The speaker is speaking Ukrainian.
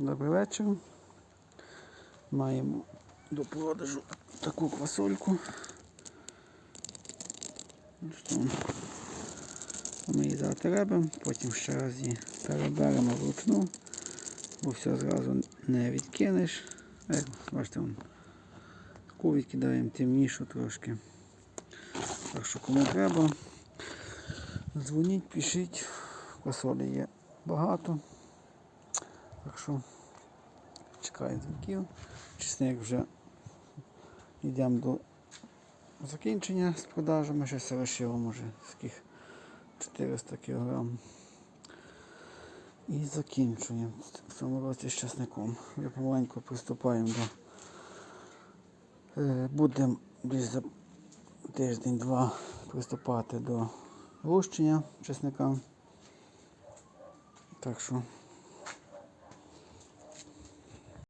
Добрий вечір. Маємо до продажу таку квасольку. Ну Ми її зараз робимо, потім ще раз її переберемо вручну, бо все зразу не відкинеш. Е, бачите, вон, таку відкидаємо темнішу трошки. Так що кому треба, дзвоніть, пишіть, квасолі є багато. Так що чекаю дзвінків. Чесник вже йдемо до закінчення з продажами. Ще все лишило, може, таких 400 кг. І закінчуємо в цьому році з часником. Вже помаленьку приступаємо до. Е, Будемо десь за тиждень-два приступати до лущення чесника. Так що